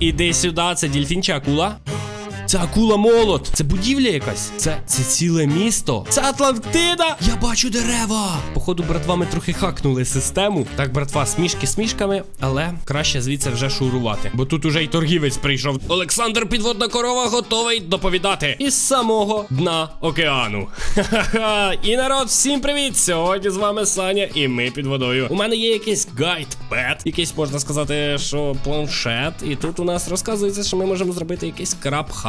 Іди сюди, це дільфінча акула? Це акула молот. Це будівля якась. Це це ціле місто. Це Атлантида. Я бачу дерева. Походу, братва, ми трохи хакнули систему. Так, братва, смішки смішками, але краще звідси вже шурувати. Бо тут уже й торгівець прийшов. Олександр Підводна корова готовий доповідати із самого дна океану. Ха-ха-ха. І народ, всім привіт! Сьогодні з вами Саня, і ми під водою. У мене є якийсь гайд, пет, якийсь можна сказати, що планшет. І тут у нас розказується, що ми можемо зробити якийсь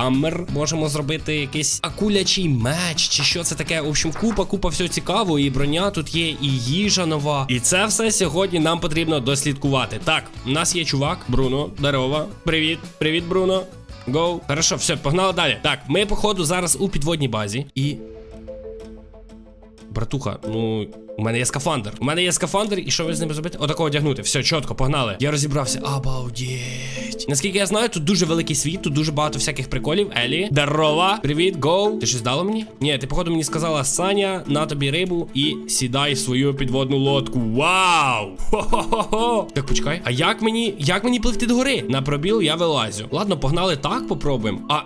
крабхаммер, можемо зробити якийсь акулячий меч, чи що це таке. В общем, купа, купа всього цікавого, і броня тут є, і їжа нова. І це все сьогодні нам потрібно дослідкувати. Так, у нас є чувак, Бруно, здорово. Привіт, привіт, Бруно. Гоу. Хорошо, все, погнали далі. Так, ми, походу, зараз у підводній базі і. Братуха, ну. У мене є скафандр. У мене є скафандр, і що ви з ним зробите? Отакого одягнути. Все, чітко, погнали. Я розібрався. Обалдеть. Наскільки я знаю, тут дуже великий світ, тут дуже багато всяких приколів. Елі, здорова. Привіт, гоу. Ти щось дала мені? Ні, ти, походу, мені сказала Саня, на тобі рибу і сідай свою підводну лодку. Вау! Хо-хо-хо-хо! Так, почекай. А як мені. Як мені пливти до гори? На пробіл я вилазю. Ладно, погнали так, попробуємо. А.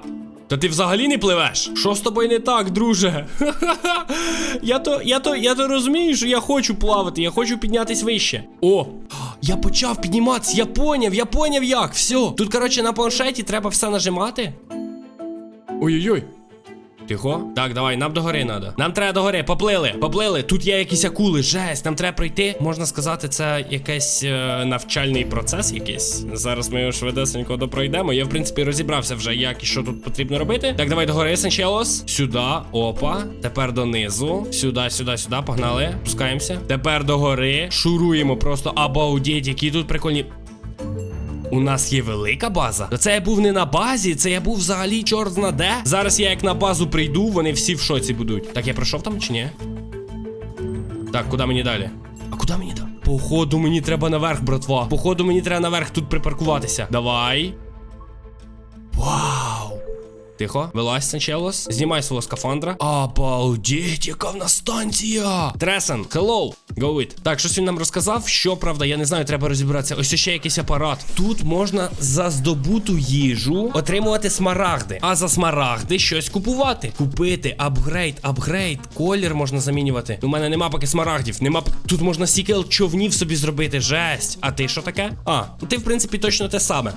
Та ти взагалі не пливеш? Що з тобою не так, друже? Я то, я то, я то розумію, що я хочу плавати, я хочу піднятись вище. О, я почав підніматися, я поняв, я поняв як. Все. Тут, коротше, на планшеті треба все нажимати. Ой-ой-ой. Тихо. Так, давай, нам до гори треба. Нам треба до гори. Поплили, поплили. Тут є якісь акули. Жесть, нам треба пройти. Можна сказати, це якийсь е, навчальний процес якийсь. Зараз ми його швидесенько допройдемо. Я, в принципі, розібрався вже, як і що тут потрібно робити. Так, давай до гори, Санчелос. Сюди. Опа. Тепер донизу. Сюди, сюди, сюди. Погнали. Пускаємося. Тепер до гори. Шуруємо просто. Обалдеть, які тут прикольні. У нас є велика база. Це я був не на базі, це я був взагалі чорт зна де. Зараз я як на базу прийду, вони всі в шоці будуть. Так, я пройшов там чи ні? Так, куди мені далі? А куди мені далі? Походу, мені треба наверх, братва. Походу, мені треба наверх тут припаркуватися. Давай. Вау! Тихо, вилазь, Санчелос. Знімай свого скафандра. Обалдеть, яка в нас станція! Тресен, hello, go it. Так, щось він нам розказав. Що правда, я не знаю, треба розібратися. Ось ще якийсь апарат. Тут можна за здобуту їжу отримувати смарагди, а за смарагди щось купувати. Купити, апгрейд, апгрейд, колір можна замінювати. У мене нема поки смарагдів. Нема. Тут можна сікел човнів собі зробити. Жесть. А ти що таке? А, ти, в принципі, точно те саме.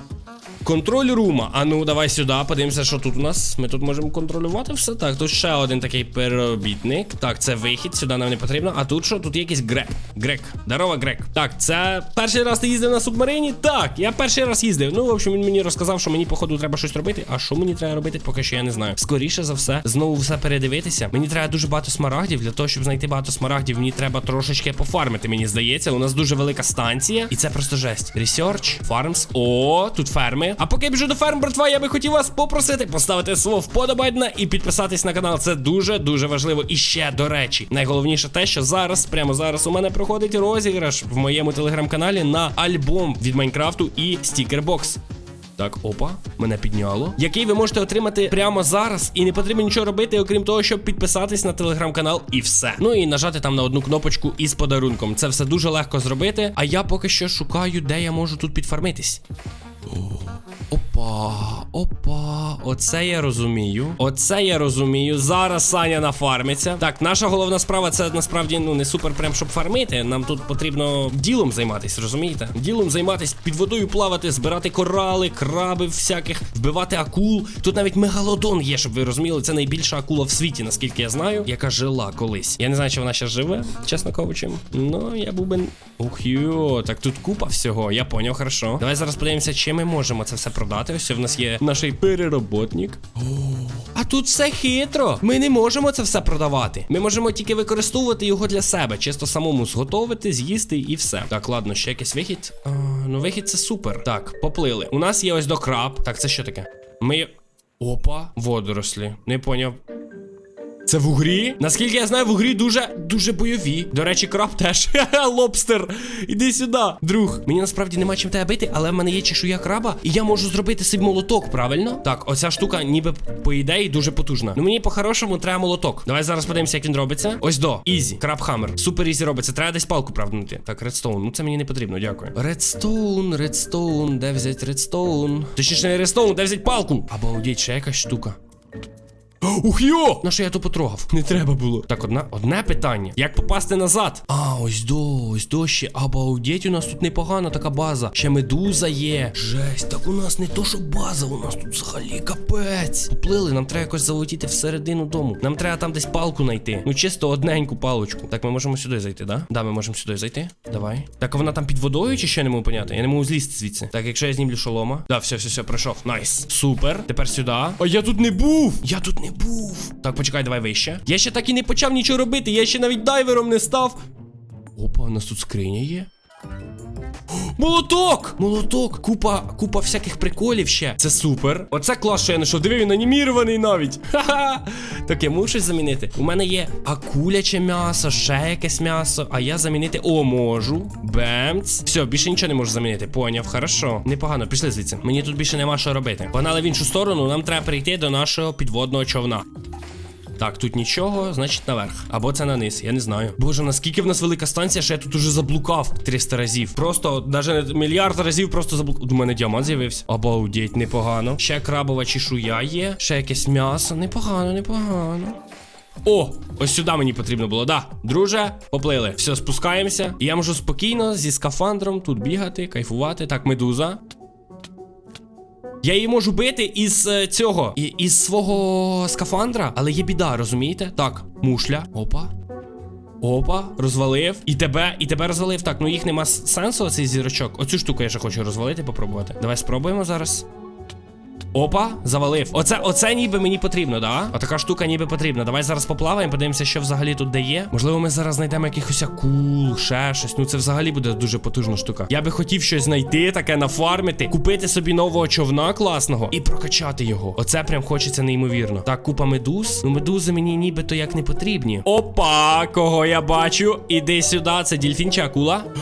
Контроль рума. А ну давай сюди, подивимося, що тут у нас. Ми тут можемо контролювати все. Так, тут ще один такий переробітник. Так, це вихід, сюди нам не потрібно. А тут що? Тут є якийсь грек. Грек. Здорово, грек. Так, це перший раз ти їздив на субмарині? Так, я перший раз їздив. Ну, в общем, він мені розказав, що мені, походу, треба щось робити. А що мені треба робити, поки що я не знаю. Скоріше за все, знову все передивитися. Мені треба дуже багато смарагдів. Для того, щоб знайти багато смарагдів, мені треба трошечки пофармити. Мені здається, у нас дуже велика станція, і це просто жесть. Research, farms. О, тут ферми. А поки я біжу до ферм, братва, я би хотів вас попросити поставити слово вподобайна і підписатись на канал. Це дуже дуже важливо. І ще до речі, найголовніше те, що зараз, прямо зараз, у мене проходить розіграш в моєму телеграм-каналі на альбом від Майнкрафту і стікербокс. Так, опа, мене підняло. Який ви можете отримати прямо зараз, і не потрібно нічого робити, окрім того, щоб підписатись на телеграм-канал і все. Ну і нажати там на одну кнопочку із подарунком. Це все дуже легко зробити. А я поки що шукаю, де я можу тут підфармитись. op Опа, опа, оце я розумію. Оце я розумію. Зараз Саня нафармиться. Так, наша головна справа це насправді ну не супер, прям щоб фармити. Нам тут потрібно ділом займатися, розумієте? Ділом займатися, під водою плавати, збирати корали, краби всяких, вбивати акул. Тут навіть мегалодон є, щоб ви розуміли. Це найбільша акула в світі, наскільки я знаю, яка жила колись. Я не знаю, чи вона ще живе, чесно кажучи. Ну, я був би. Ух йо, так тут купа всього. Я поняв, хорошо. Давай зараз подивимося, чи ми можемо це все продати. Ось в нас є наш перероботник. А тут все хитро. Ми не можемо це все продавати. Ми можемо тільки використовувати його для себе, чисто самому зготовити, з'їсти і все. Так, ладно, ще якийсь вихід. А, ну, вихід це супер. Так, поплили. У нас є ось докраб. Так, це що таке? Ми. Опа, водорослі. Не поняв. Це в угрі? Наскільки я знаю, в угрі дуже дуже бойові. До речі, краб теж. Лобстер. Іди сюди, друг. Мені насправді нема чим тебе бити, але в мене є чешуя краба, і я можу зробити собі молоток, правильно? Так, оця штука, ніби по ідеї, дуже потужна. Ну мені по-хорошому треба молоток. Давай зараз подивимося, як він робиться. Ось до. Ізі. Краб хаммер. Супер ізі робиться. Треба десь палку правднути. Так, редстоун. Ну це мені не потрібно, дякую. Редстоун, редстоун, де взять редстоун? Точніше, не редстоун, де взять палку? Обалдеть, ще якась штука. Ух йо! На що я то потрогав? Не треба було. Так, одна, одне питання. Як попасти назад? А, ось до, ось до ще. Обалдеть, у нас тут непогана така база. Ще медуза є. Жесть, так у нас не то, що база, у нас тут взагалі капець. Поплили, нам треба якось залетіти всередину дому. Нам треба там десь палку знайти. Ну, чисто одненьку палочку. Так, ми можемо сюди зайти, да? Да, ми можемо сюди зайти. Давай. Так, а вона там під водою чи я не можу поняти? Я не можу злізти звідси. Так, якщо я знімлю шолома. Да, все, все, все, пройшов. Найс. Супер. Тепер сюди. А я тут не був. Я тут не був. Так, почекай, давай вище. Я ще так і не почав нічого робити. Я ще навіть дайвером не став. Опа, у нас тут скриня є. Молоток! Молоток! Купа, купа всяких приколів ще. Це супер. Оце клас, що я знайшов. Диви, він анімірований навіть. Ха-ха. Так я можу щось замінити. У мене є акуляче м'ясо, ще якесь м'ясо. А я замінити. О, можу. Бемц. Все, більше нічого не можу замінити. Поняв, хорошо. Непогано, пішли звідси. Мені тут більше нема що робити. Погнали в іншу сторону, нам треба прийти до нашого підводного човна. Так, тут нічого, значить наверх. Або це на низ, я не знаю. Боже, наскільки в нас велика станція, що я тут уже заблукав 300 разів. Просто, навіть мільярд разів просто заблукав. У мене діамант з'явився. Обалдеть, непогано. Ще крабова чешуя є, ще якесь м'ясо. Непогано, непогано. О, ось сюди мені потрібно було. Да, друже, поплили. Все, спускаємося. Я можу спокійно зі скафандром тут бігати, кайфувати. Так, медуза. Я її можу бити із е, цього, із свого скафандра, але є біда, розумієте? Так, мушля. Опа. Опа, розвалив. І тебе, і тебе розвалив. Так, ну їх нема сенсу, цей зірочок. Оцю штуку я ще хочу розвалити, попробувати. Давай спробуємо зараз. Опа, завалив. Оце, оце ніби мені потрібно, да? Отака штука ніби потрібна. Давай зараз поплаваємо, подивимося, що взагалі тут дає. Можливо, ми зараз знайдемо якихось акул, ще щось. Ну це взагалі буде дуже потужна штука. Я би хотів щось знайти, таке нафармити, купити собі нового човна класного і прокачати його. Оце прям хочеться неймовірно. Так, купа медуз. Ну, медузи мені нібито як не потрібні. Опа, кого я бачу? Іди сюди, це дільфін чи акула?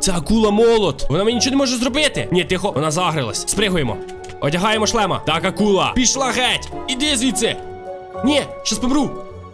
Це акула молот. Вона мені нічого не може зробити. Ні, тихо, вона загрилась. Спригуємо. Одягаємо шлема. Так, акула. Пішла геть. Іди звідси. Ні, щас помру.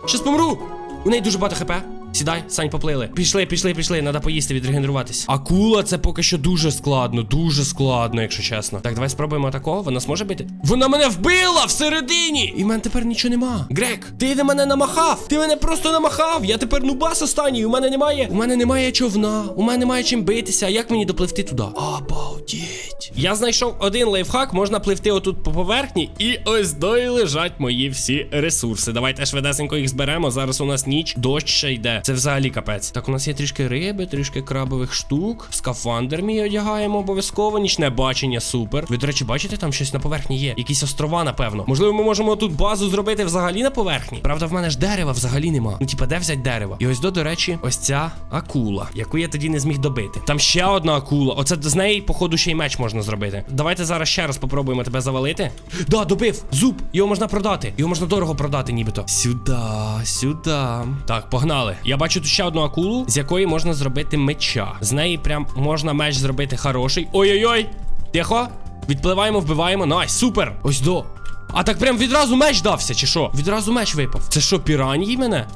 Щас помру. У неї дуже багато хп. Сідай, Сань, поплили. Пішли, пішли, пішли. Надо поїсти, відрегенеруватись. Акула це поки що дуже складно, дуже складно, якщо чесно. Так, давай спробуємо такого. Вона зможе бити? Вона мене вбила всередині! І в мене тепер нічого нема. Грек, ти на мене намахав! Ти мене просто намахав! Я тепер нубас останній. У мене немає. У мене немає човна. У мене немає чим битися. Як мені допливти туди? Обалдеть. Я знайшов один лайфхак, можна пливти отут по поверхні, і ось до і лежать мої всі ресурси. Давайте швидесенько їх зберемо. Зараз у нас ніч, дощ ще йде. Це взагалі капець. Так, у нас є трішки риби, трішки крабових штук. Скафандр мій одягаємо обов'язково. Нічне бачення, супер. Ви, до речі, бачите, там щось на поверхні є. Якісь острова, напевно. Можливо, ми можемо тут базу зробити взагалі на поверхні. Правда, в мене ж дерева взагалі нема. Ну, типа, де взяти дерева? І ось до, до речі, ось ця акула, яку я тоді не зміг добити. Там ще одна акула. Оце з неї, походу, ще й меч можна зробити. Давайте зараз ще раз попробуємо тебе завалити. Да, добив! Зуб! Його можна продати. Його можна дорого продати, нібито. Сюди, сюди. Так, погнали. Я бачу тут ще одну акулу, з якої можна зробити меча. З неї прям можна меч зробити хороший. Ой-ой-ой! Тихо! Відпливаємо, вбиваємо. Найс, супер! Ось до. А так прям відразу меч дався, чи що? Відразу меч випав. Це що, піранії мене?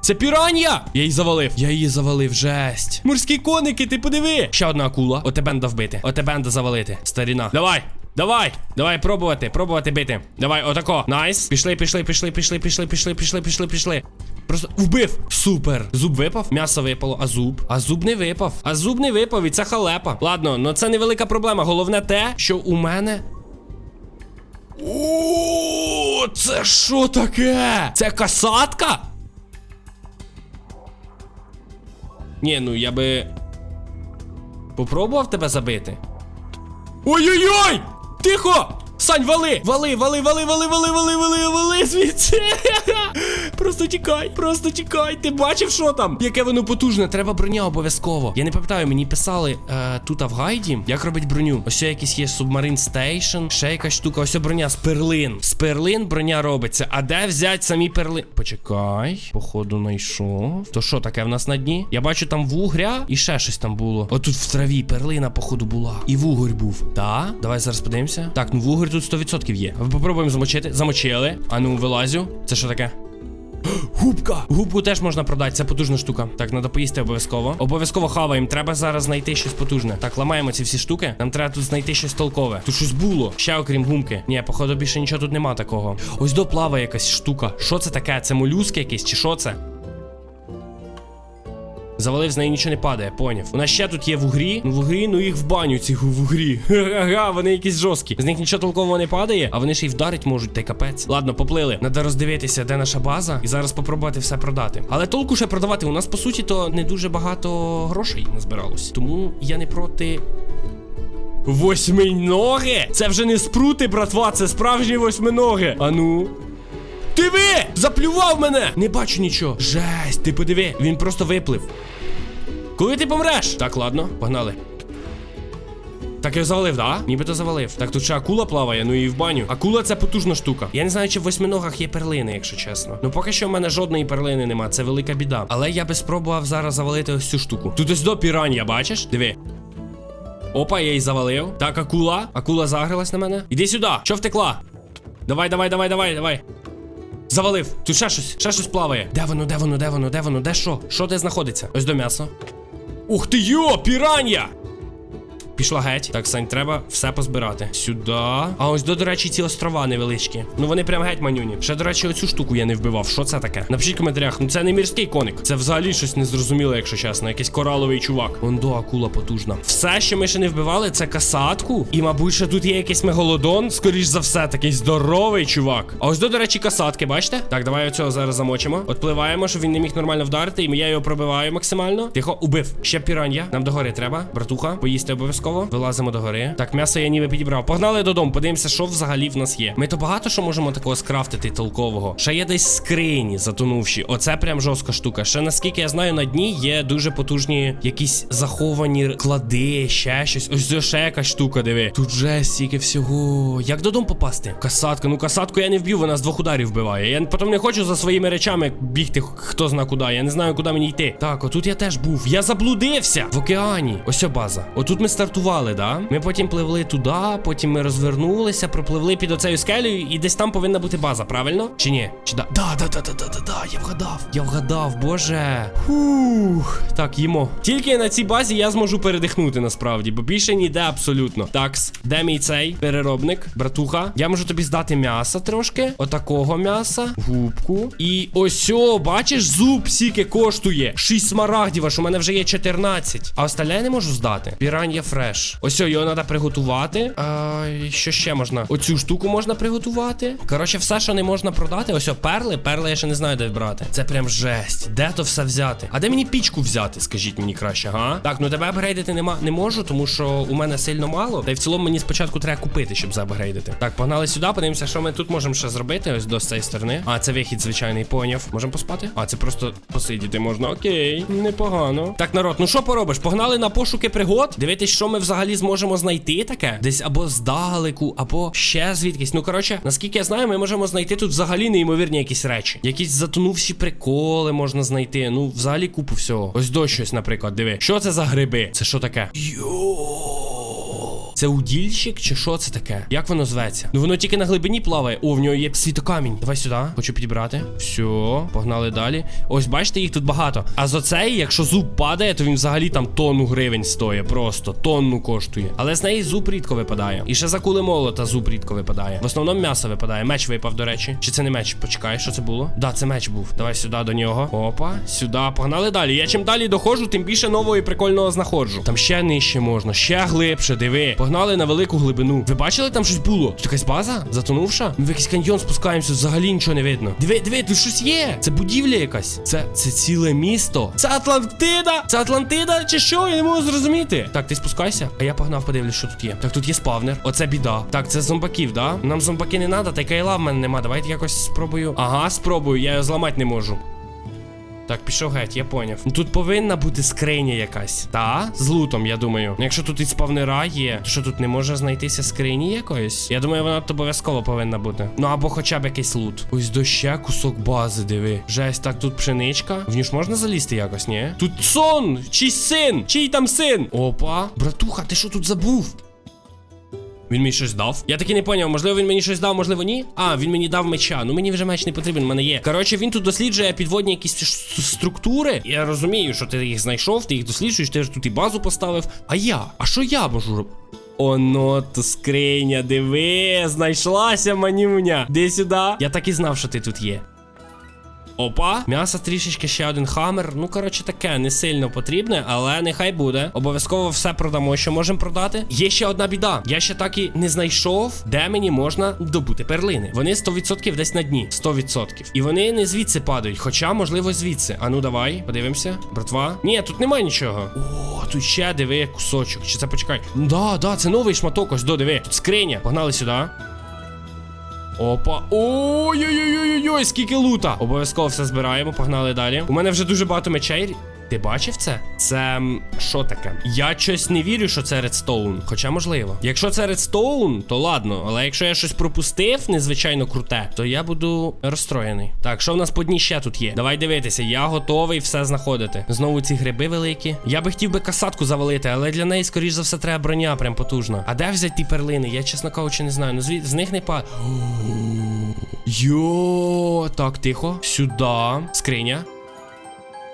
Це піран'я! Я її завалив. Я її завалив, жесть. Морські коники, ти подиви. Ще одна акула. Отебенда вбити. Отебенда завалити. Старіна. Давай. Давай, давай пробувати, пробувати бити. Давай, отако. Найс. Пішли, пішли, пішли, пішли, пішли, пішли, пішли, пішли, пішли. Просто вбив. Супер. Зуб випав, м'ясо випало, а зуб. А зуб не випав. А зуб не випав, і це халепа. Ладно, ну це невелика проблема. Головне те, що у мене о, це що таке? Це касатка? Ні, ну я би. Попробував тебе забити. Ой-ой-ой! Тихо! Сань, вали! Вали, вали, вали, вали, вали, вали, вали, вали звідси. Просто тікай, просто тікай. Ти бачив, що там? Яке воно потужне, треба броня обов'язково. Я не пам'ятаю, мені писали е, тут а в гайді, як робить броню. Ось якийсь є Submarine Station, ще якась штука, ось броня з перлин. З перлин броня робиться. А де взяти самі перлин? Почекай, походу знайшов. То що таке в нас на дні? Я бачу там вугря і ще щось там було. Отут в траві перлина, походу, була. І вугорь був. Та? Давай зараз подивимося. Так, ну вугорь тут 100% є. Попробуємо замочити. Замочили. А ну, вилазю. Це що таке? Губка! Губку теж можна продати, це потужна штука. Так, треба поїсти обов'язково. Обов'язково хаваємо. Треба зараз знайти щось потужне. Так, ламаємо ці всі штуки. Нам треба тут знайти щось толкове. Тут щось було. Ще окрім гумки. Ні, походу більше нічого тут нема такого. Ось до плаває якась штука. Що це таке? Це молюски якісь чи що це? Завалив, з неї нічого не падає, поняв. У нас ще тут є вугрі. Ну вугрі, ну їх в баню, ці вугрі. Ага, вони якісь жорсткі. З них нічого толкового не падає, а вони ще й вдарить можуть, та й капець. Ладно, поплили. Надо роздивитися, де наша база, і зараз попробувати все продати. Але толку ще продавати. У нас, по суті, то не дуже багато грошей назбиралось. Тому я не проти. Восьминоги? Це вже не спрути, братва, це справжні восьминоги. Ану. Диви! Заплював мене! Не бачу нічого. Жесть, ти подиви, він просто виплив. Коли ти помреш? Так, ладно, погнали. Так я завалив, да? Нібито завалив. Так тут ще акула плаває, ну і в баню. Акула це потужна штука. Я не знаю, чи в восьминогах є перлини, якщо чесно. Ну поки що в мене жодної перлини нема, це велика біда. Але я би спробував зараз завалити ось цю штуку. Тут ось до піран'я, бачиш? Диви. Опа, я її завалив. Так, акула. Акула загрилась на мене. Іди сюди. Що втекла? Давай, давай, давай, давай, давай. Завалив. Тут ще щось, ще щось плаває. Де воно, де воно, де воно, де воно, де що? Що де знаходиться? Ось до м'яса. Ух ти йо, піран'я! Пішла геть. Так, Сань, треба все позбирати. Сюди. А ось до, до речі, ці острова невеличкі. Ну вони прям геть манюні. Ще, до речі, оцю штуку я не вбивав. Що це таке? Напишіть в коментарях. Ну це не мірський коник. Це взагалі щось незрозуміле, якщо чесно. Якийсь кораловий чувак. Ондо, акула потужна. Все, що ми ще не вбивали, це касатку. І, мабуть, ще тут є якийсь мегалодон. Скоріш за все, такий здоровий чувак. А ось до, до речі, касатки, бачите? Так, давай оцього зараз замочимо. Отпливаємо, щоб він не міг нормально вдарити. І я його пробиваю максимально. Тихо, убив. Ще піран'я. Нам до гори треба. Братуха, поїсти обов'язково. Вилазимо до гори. Так, м'ясо я ніби підібрав. Погнали додому, подивимося, що взагалі в нас є. Ми то багато що можемо такого скрафтити толкового. Ще є десь скрині, затонувші. Оце прям жорстка штука. Ще наскільки я знаю, на дні є дуже потужні якісь заховані клади, ще щось. Ось ще якась штука, диви. Тут же стільки всього. Як додому попасти? Касатка. Ну касатку я не вб'ю, вона з двох ударів вбиває. Я потім не хочу за своїми речами бігти, хто зна куди. Я не знаю, куди мені йти. Так, отут я теж був. Я заблудився в океані. Ось база. Отут ми стартували, да? Ми потім пливли туди, потім ми розвернулися, пропливли під оцею скелею, і десь там повинна бути база, правильно? Чи ні? Чи да? Да, да, да, да, да, да, да, я вгадав. Я вгадав, боже. Фух. Так, їмо. Тільки на цій базі я зможу передихнути насправді, бо більше ніде абсолютно. Такс, де мій цей переробник, братуха? Я можу тобі здати м'яса трошки. Отакого м'яса, губку. І ось, бачиш, зуб сіки коштує. 6 смарагдів, аж у мене вже є 14. А остальне я не можу здати. Піран'я фреш. Ось його треба приготувати. А, що ще можна? Оцю штуку можна приготувати. Коротше, все, що не можна продати. Ось о, перли. Перли я ще не знаю, де брати. Це прям жесть. Де то все взяти? А де мені пічку взяти? Скажіть мені краще, га? Так, ну тебе апгрейдити нема не можу, тому що у мене сильно мало. Та й в цілому мені спочатку треба купити, щоб заапгрейдити. Так, погнали сюди, подивимося, що ми тут можемо ще зробити. Ось до цієї сторони. А, це вихід, звичайний, поняв. Можемо поспати? А, це просто посидіти можна. Окей, непогано. Так, народ, ну що поробиш? Погнали на пошуки пригод. Дивитись, що ми взагалі зможемо знайти таке. Десь або здалеку, або ще звідкись. Ну, коротше, наскільки я знаю, ми можемо знайти тут взагалі неймовірні якісь речі. Якісь затонувші приколи можна знайти. Ну, взагалі купу всього. Ось до щось, наприклад, диви. Що це за гриби? Це що таке? Йо. Це удільщик чи що це таке? Як воно зветься? Ну воно тільки на глибині плаває. О, в нього є світокамінь. Давай сюди. Хочу підібрати. Все, погнали далі. Ось, бачите, їх тут багато. А з оцеї, якщо зуб падає, то він взагалі там тонну гривень стоїть. Просто тонну коштує. Але з неї зуб рідко випадає. І ще за кули молота зуб рідко випадає. В основному м'ясо випадає. Меч випав, до речі. Чи це не меч? Почекай, що це було? Да, це меч був. Давай сюди до нього. Опа, сюди. Погнали далі. Я чим далі доходжу, тим більше нового і прикольного знаходжу. Там ще нижче можна, ще глибше, диви. Погнали на велику глибину. Ви бачили, там щось було? Тут якась база? Затонувша? Ми в якийсь каньйон спускаємося, взагалі нічого не видно. Диви, диви, тут щось є. Це будівля якась. Це, це ціле місто. Це Атлантида! Це Атлантида чи що? Я не можу зрозуміти. Так, ти спускайся, а я погнав, подивлюсь, що тут є. Так, тут є спавнер. Оце біда. Так, це зомбаків, да? Нам зомбаки не треба, та й кайла в мене нема. Давайте якось спробую. Ага, спробую, я його зламати не можу. Так, пішов геть, я поняв. Ну тут повинна бути скриня якась. Та? З лутом, я думаю. Якщо тут і спавнера є, то що тут не може знайтися скрині якоїсь? Я думаю, вона обов'язково повинна бути. Ну або хоча б якийсь лут. Ось до ще кусок бази, диви. Жесть, так тут пшеничка. В нього ж можна залізти якось, ні? Тут сон! Чийсь син! Чий там син? Опа. Братуха, ти що тут забув? Він мені щось дав. Я таки не поняв, можливо, він мені щось дав, можливо, ні. А, він мені дав меча. Ну мені вже меч не потрібен, в мене є. Коротше, він тут досліджує підводні якісь структури. Я розумію, що ти їх знайшов, ти їх досліджуєш, ти ж тут і базу поставив. А я? А що я можу робити? Оно то скриня, диви, знайшлася манюня. Де сюди? Я так і знав, що ти тут є. Опа, м'ясо трішечки ще один хаммер. Ну, коротше, таке не сильно потрібне, але нехай буде. Обов'язково все продамо, що можемо продати. Є ще одна біда. Я ще так і не знайшов, де мені можна добути перлини. Вони 100% десь на дні. 100%. І вони не звідси падають, хоча, можливо, звідси. А ну давай, подивимося. Братва. Ні, тут немає нічого. О, тут ще диви кусочок. Чи це почекай? Да, да, це новий шматок. Ось до диви. Тут скриня. Погнали сюди. Опа. Ой-ой-ой-ой-ой, скільки лута. Обов'язково все збираємо, погнали далі. У мене вже дуже багато мечей. Ти бачив це? Це що таке? Я щось не вірю, що це редстоун. Хоча можливо. Якщо це редстоун, то ладно. Але якщо я щось пропустив, незвичайно круте, то я буду розстроєний. Так, що в нас по дні ще тут є? Давай дивитися, я готовий все знаходити. Знову ці гриби великі. Я би хотів би касатку завалити, але для неї, скоріш за все, треба броня прям потужна. А де взяти ті перлини? Я, чесно кажучи, не знаю. Ну звід з них не па. Йо, так, тихо. Сюди. Скриня.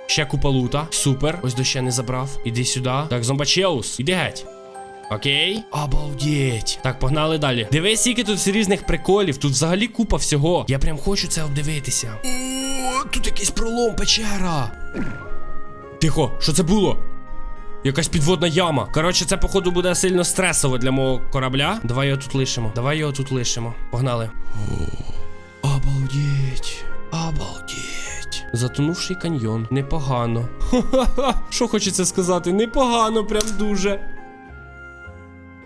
Ще купа лута. Супер. Ось до ще не забрав. Іди сюди. Так, зомбачеус. Іди геть. Окей. Обалдеть. Так, погнали далі. Дивись, скільки тут різних приколів. Тут взагалі купа всього. Я прям хочу це обдивитися. Тут якийсь пролом, печера. Тихо, що це було? Якась підводна яма. Коротше, це, походу, буде сильно стресово для мого корабля. Давай його тут лишимо. Давай його тут лишимо. Погнали. Обалдеть. Обалдеть. Затонувший каньйон. Непогано. Ха-ха-ха. Що хочеться сказати? Непогано, прям дуже.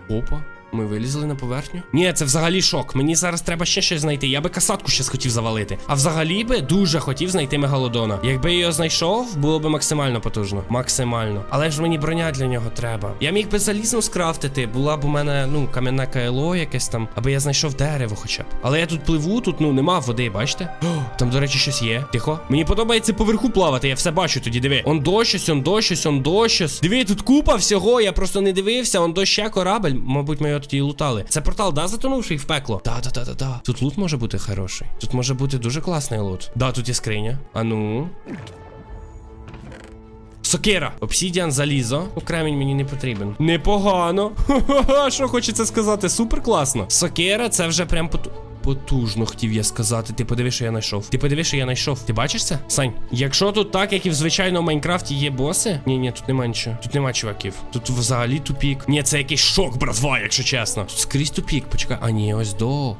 Опа. Ми вилізли на поверхню. Ні, це взагалі шок. Мені зараз треба ще щось знайти. Я би касатку ще хотів завалити. А взагалі би дуже хотів знайти мегалодона. Якби я його знайшов, було б максимально потужно. Максимально. Але ж мені броня для нього треба. Я міг би залізно скрафтити. Була б у мене, ну, кам'яне кайло якесь там, аби я знайшов дерево хоча б. Але я тут пливу, тут ну нема води, бачите? О, там, до речі, щось є. Тихо. Мені подобається поверху плавати, я все бачу тоді. Диви. Он до щось, он до щось, он до щось. Диви, тут купа всього. Я просто не дивився. Он до ще корабель. Мабуть, ми його тоді і лутали. Це портал, да, затонувший в пекло? Да, да, да, да, да. Тут лут може бути хороший. Тут може бути дуже класний лут. Да, тут є скриня. А ну. Сокира, обсідіан, залізо. Кремінь мені не потрібен. Непогано. Що хочеться сказати? Супер класно. Сокира, це вже прям поту... Потужно хотів я сказати. Ти подиви, що я знайшов. Ти подиви, що я знайшов. Ти бачиш це? Сань, якщо тут так, як і в звичайному Майнкрафті є боси. Ні, ні, тут нема нічого. Тут нема чуваків. Тут взагалі тупік. Ні, це якийсь шок, братва, якщо чесно. Тут скрізь тупік. Почекай. А ні, ось до.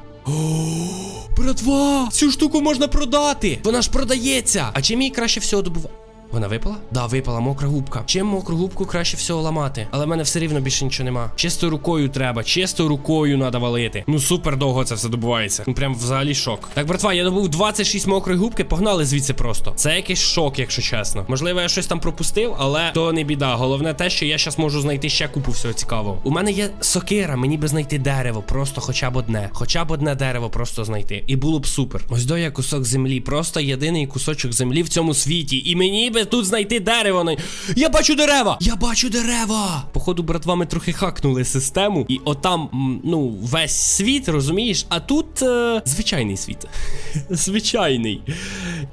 Братва! Цю штуку можна продати! Вона ж продається! А чим її краще всього добувати? Вона випала? Да, випала, мокра губка. Чим мокру губку краще всього ламати? Але в мене все рівно більше нічого нема. Чисто рукою треба, чисто рукою треба валити. Ну супер довго це все добувається. Ну прям взагалі шок. Так, братва, я добув 26 мокрої губки, погнали звідси просто. Це якийсь шок, якщо чесно. Можливо, я щось там пропустив, але то не біда. Головне те, що я зараз можу знайти ще купу всього цікавого. У мене є сокира, мені би знайти дерево, просто хоча б одне. Хоча б одне дерево просто знайти. І було б супер. Ось до я кусок землі. Просто єдиний кусочок землі в цьому світі. І мені би тут знайти дерево. Я бачу дерева! Я бачу дерева! Походу, братва, ми трохи хакнули систему. І отам, ну, весь світ, розумієш? А тут е, звичайний світ. звичайний.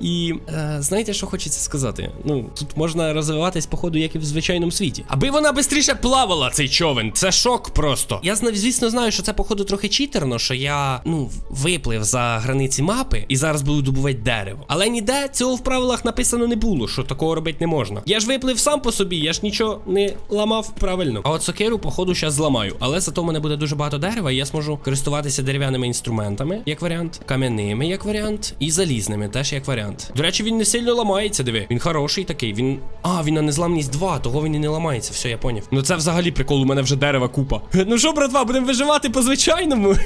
І е, знаєте, що хочеться сказати? Ну, тут можна розвиватись, походу, як і в звичайному світі. Аби вона швидше плавала, цей човен. Це шок просто. Я звісно знаю, що це, походу, трохи читерно, що я ну виплив за границі мапи і зараз буду добувати дерево. Але ніде цього в правилах написано не було, що такого робити не можна. Я ж виплив сам по собі, я ж нічого не ламав правильно. А от сокиру, походу, зараз зламаю. Але зато в мене буде дуже багато дерева, і я зможу користуватися дерев'яними інструментами, як варіант, кам'яними, як варіант, і залізними теж як варіант. До речі, він не сильно ламається, диви. Він хороший такий. Він. А, він на незламність 2, того він і не ламається. Все, я поняв. Ну це взагалі прикол, у мене вже дерева купа. Ну що, братва, будемо виживати по звичайному.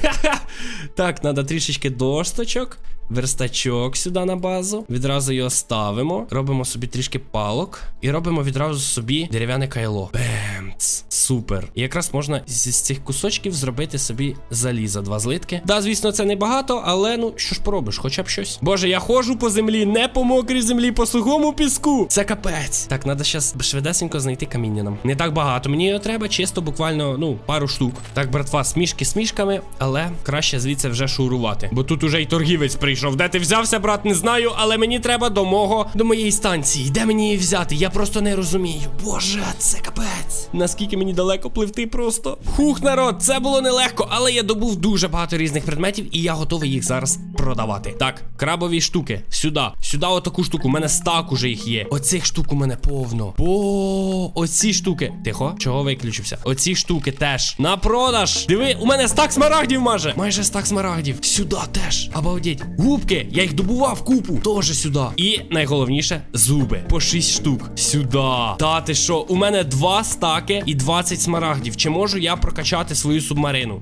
Так, треба трішечки досточок. Верстачок сюди на базу. Відразу його ставимо. Робимо собі трішки палок. І робимо відразу собі дерев'яне кайло. Бемц. Супер. І якраз можна зі з цих кусочків зробити собі заліза. Два злитки. Да, звісно, це не багато, але ну що ж поробиш, хоча б щось. Боже, я ходжу по землі, не по мокрій землі, по сухому піску. Це капець. Так, треба зараз швидесенько знайти каміння нам. Не так багато. Мені його треба чисто буквально, ну, пару штук. Так, братва, смішки смішками, але краще звідси вже шурувати. Бо тут уже й торгівець прийшов. Де ти взявся, брат, не знаю, але мені треба до мого до моєї станції. Де мені її взяти? Я просто не розумію. Боже, це капець. Наскільки мені далеко пливти просто. Хух, народ, це було нелегко, але я добув дуже багато різних предметів, і я готовий їх зараз продавати. Так, крабові штуки. Сюди. Сюди отаку штуку. У мене стак уже їх є. Оцих штук у мене повно. О, оці штуки. Тихо, чого виключився? Оці штуки теж. На продаж. Диви, у мене стак смарагдів майже. Майже стак смарагдів. Сюди теж. Обалдеть. Губки. Я їх добував купу. Тоже сюди. І найголовніше зуби. По 6 штук. Сюди. Та ти що? У мене два стаки і 20 смарагдів. Чи можу я прокачати свою субмарину?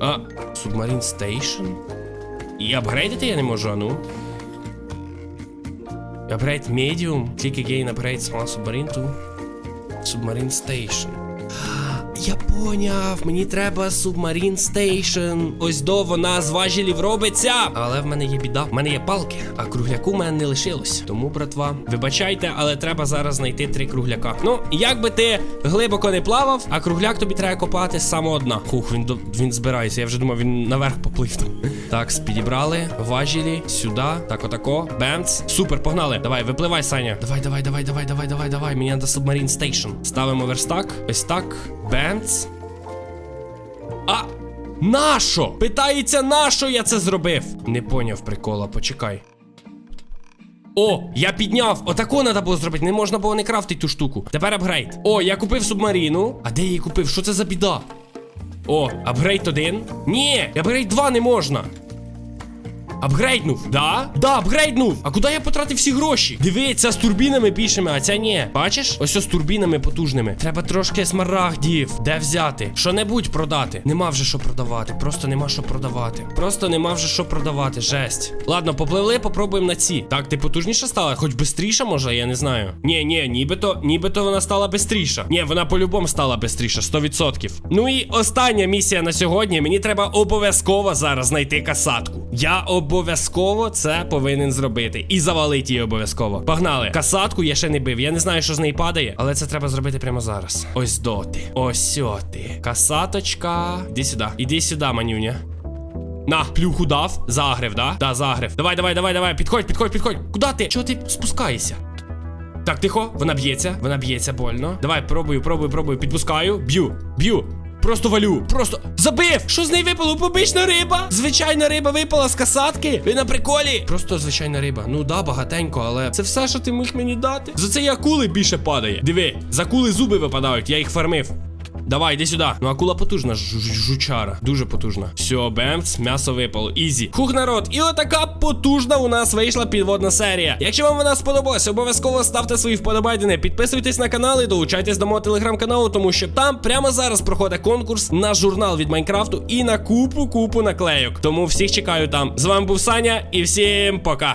А, Submarine Station? І апгрейдити я не можу, а ну. Апгрейд Medium. Click again, upgrade small submarine to Submarine Station. Я поняв, мені треба Submarine Station. Ось до вона з важелів робиться. Але в мене є біда. В мене є палки, а кругляку в мене не лишилось. Тому, братва, вибачайте, але треба зараз знайти три кругляка. Ну, як би ти глибоко не плавав, а кругляк тобі треба копати саме одна. Хух, він до- він збирається. Я вже думав, він наверх поплив. Так, підібрали. Важелі сюди. Так, отако. Бемц. Супер, погнали. Давай, випливай, Саня. Давай, давай, давай, давай, давай, давай, давай. Мені треба Submarine Station. Ставимо верстак. Ось так. Бемц. А! Нащо? Питається, нащо я це зробив? Не поняв прикола, почекай. О, я підняв. Отако треба було зробити. Не можна було не крафтити ту штуку. Тепер апгрейд. О, я купив субмарину. А де я її купив? Що це за біда? О, апгрейд один. Ні, апгрейд 2 не можна. Апгрейднув, да? Да, апгрейднув. А куди я потратив всі гроші? Диви, ця з турбінами більшими, а ця ні. Бачиш? Ось з турбінами потужними. Треба трошки смарагдів. Де взяти? Що-небудь продати. Нема вже що продавати. Просто нема що продавати. Просто нема вже що продавати. Жесть. Ладно, попливли, попробуємо на ці. Так, ти потужніша стала? Хоч бистріша, може, я не знаю. Ні, ні, нібито, нібито вона стала бистріша. Ні, вона по-любому стала бистріша, 100%. Ну і остання місія на сьогодні. Мені треба обов'язково зараз знайти касатку. Я обов'язково це повинен зробити. І завалити її обов'язково. Погнали. Касатку я ще не бив. Я не знаю, що з неї падає, але це треба зробити прямо зараз. Ось доти. Ось ти. Касаточка. Іди сюди. Іди сюди, манюня. На, плюху дав. Загрив, да? Да, загрив. Давай, давай, давай, давай. Підходь, підходь, підходь. Куди ти? Чого ти спускаєшся? Так, тихо, вона б'ється, вона б'ється больно. Давай, пробую, пробую, пробую, підпускаю. Б'ю, б'ю. Просто валю, просто забив! Що з неї випало? Побічна риба! Звичайна риба випала з касатки. Ви на приколі? Просто звичайна риба. Ну да, багатенько, але це все, що ти міг мені дати. За це і акули більше падає. Диви, за акули зуби випадають, я їх фармив. Давай, іди сюди. Ну, акула потужна, жучара. Дуже потужна. Все, бемц, м'ясо випало. Ізі. Хух, народ. І отака потужна у нас вийшла підводна серія. Якщо вам вона сподобалась, обов'язково ставте свої вподобайдени, підписуйтесь на канал і долучайтесь до мого телеграм-каналу, тому що там прямо зараз проходить конкурс на журнал від Майнкрафту і на купу купу наклейок. Тому всіх чекаю там. З вами був Саня і всім пока.